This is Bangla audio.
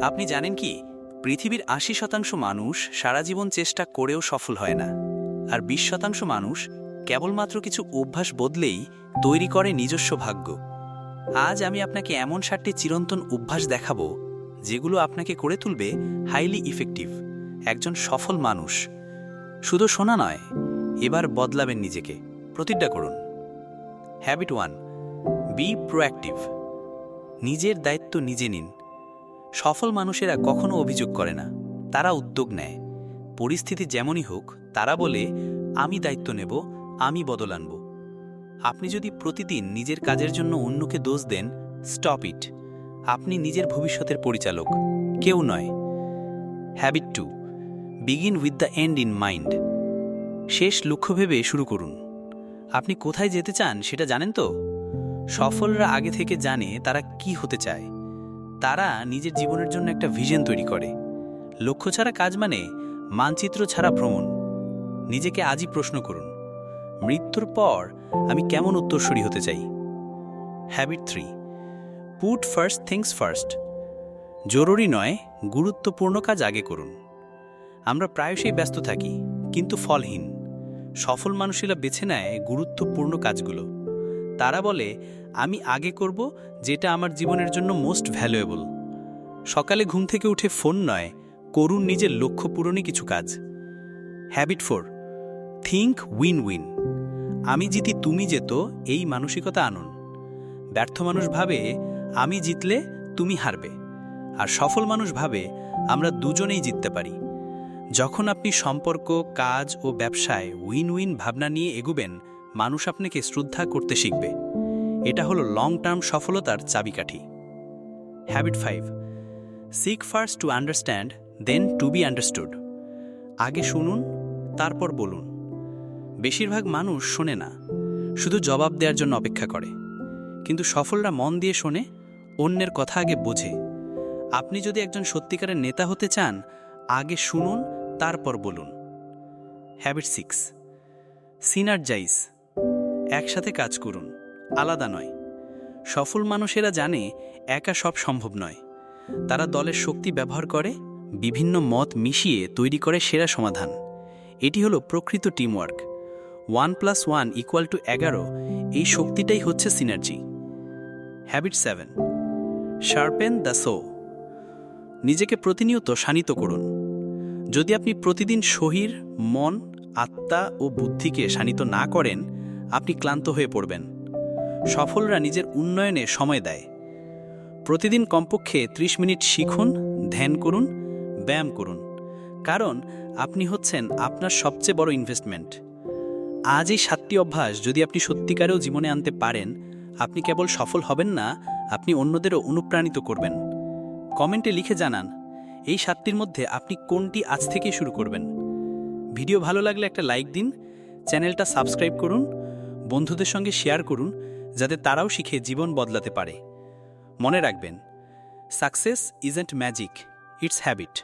আপনি জানেন কি? পৃথিবীর আশি শতাংশ মানুষ সারা জীবন চেষ্টা করেও সফল হয় না। আর বিশ শতাংশ মানুষ কেবলমাত্র কিছু অভ্যাস বদলেই তৈরি করে নিজস্ব ভাগ্য। আজ আমি আপনাকে এমন সাতটি চিরন্তন অভ্যাস দেখাবো, যেগুলো আপনাকে করে তুলবে হাইলি ইফেক্টিভ একজন সফল মানুষ। শুধু শোনা নয়, এবার বদলাবেন নিজেকে। প্রতিজ্ঞা করুন। হ্যাবিট ওয়ান বি প্রোঅ্যাক্টিভ নিজের দায়িত্ব নিজে নিন। সফল মানুষেরা কখনো অভিযোগ করে না। তারা উদ্যোগ নেয়। পরিস্থিতি যেমনই হোক, তারা বলে, আমি দায়িত্ব নেব, আমি বদল আনব। আপনি যদি প্রতিদিন নিজের কাজের জন্য অন্যকে দোষ দেন স্টপ ইট আপনি নিজের ভবিষ্যতের পরিচালক, কেউ নয়। Habit two begin with the end in mind শেষ লক্ষ্য ভেবে শুরু করুন। আপনি কোথায় যেতে চান সেটা জানেন তো? সফলরা আগে থেকে জানে তারা কি হতে চায়। তারা নিজের জীবনের জন্য একটা ভিশন তৈরি করে। লক্ষ্য ছাড়া কাজ মানে মানচিত্র ছাড়া ভ্রমণ। নিজেকে আজই প্রশ্ন করুন, মৃত্যুর পর আমি কেমন উত্তরসূরি হতে চাই? Habit three put first things first জরুরি নয়, গুরুত্বপূর্ণ কাজ আগে করুন। আমরা প্রায়শই ব্যস্ত থাকি, কিন্তু ফলহীন। সফল মানুষেরা বেছে নেয় গুরুত্বপূর্ণ কাজগুলো। তারা বলে, আমি আগে করব যেটা আমার জীবনের জন্য মোস্ট ভ্যালুয়েবল সকালে ঘুম থেকে উঠে ফোন নয় করুন নিজের লক্ষ্য পূরণই কিছু কাজ। Habit four think win win আমি জিতি, তুমি যেত এই মানসিকতা আনুন। ব্যর্থ মানুষ ভাবে, আমি জিতলে তুমি হারবে। আর সফল মানুষ ভাবে, আমরা দুজনেই জিততে পারি। যখন আপনি সম্পর্ক, কাজ ও ব্যবসায় উইন উইন ভাবনা নিয়ে এগুবেন মানুষ আপনাকে শ্রদ্ধা করতে শিখবে। এটা হলো লং টার্ম সফলতার চাবিকাঠি। Habit five seek first to understand then to be understood আগে শুনুন, তারপর বলুন। বেশিরভাগ মানুষ শোনে না, শুধু জবাব দেওয়ার জন্য অপেক্ষা করে। কিন্তু সফলরা মন দিয়ে শোনে, অন্যের কথা আগে বোঝে। আপনি যদি একজন সত্যিকারের নেতা হতে চান, আগে শুনুন, তারপর বলুন। হ্যাবিট সিক্স সিনার্জাইজ একসাথে কাজ করুন, আলাদা নয়। সফল মানুষেরা জানে একা সব সম্ভব নয়। তারা দলের শক্তি ব্যবহার করে, বিভিন্ন মত মিশিয়ে তৈরি করে সেরা সমাধান। এটি হলো প্রকৃত teamwork one plus one equal to এগারো, এই শক্তিটাই হচ্ছে synergy habit seven sharpen the saw নিজেকে প্রতিনিয়ত শানিত করুন। যদি আপনি প্রতিদিন শহীর মন, আত্মা ও বুদ্ধিকে শানিত না করেন আপনি ক্লান্ত হয়ে পড়বেন। সফলরা নিজের উন্নয়নে সময় দেয়। প্রতিদিন কমপক্ষে ৩০ মিনিট শিখুন, ধ্যান করুন, ব্যায়াম করুন। কারণ আপনি হচ্ছেন আপনার সবচেয়ে বড় ইনভেস্টমেন্ট আজ এই সাতটি অভ্যাস যদি আপনি সত্যিকারেও জীবনে আনতে পারেন, আপনি কেবল সফল হবেন না, আপনি অন্যদেরও অনুপ্রাণিত করবেন। কমেন্টে লিখে জানান, এই সাতটির মধ্যে আপনি কোনটি আজ থেকে শুরু করবেন? ভিডিও ভালো লাগলে একটা লাইক দিন, চ্যানেলটা সাবস্ক্রাইব করুন বন্ধুদের সঙ্গে শেয়ার করুন, যাতে তারাও শিখে জীবন বদলাতে পারে। মনে রাখবেন success isn't magic it's habit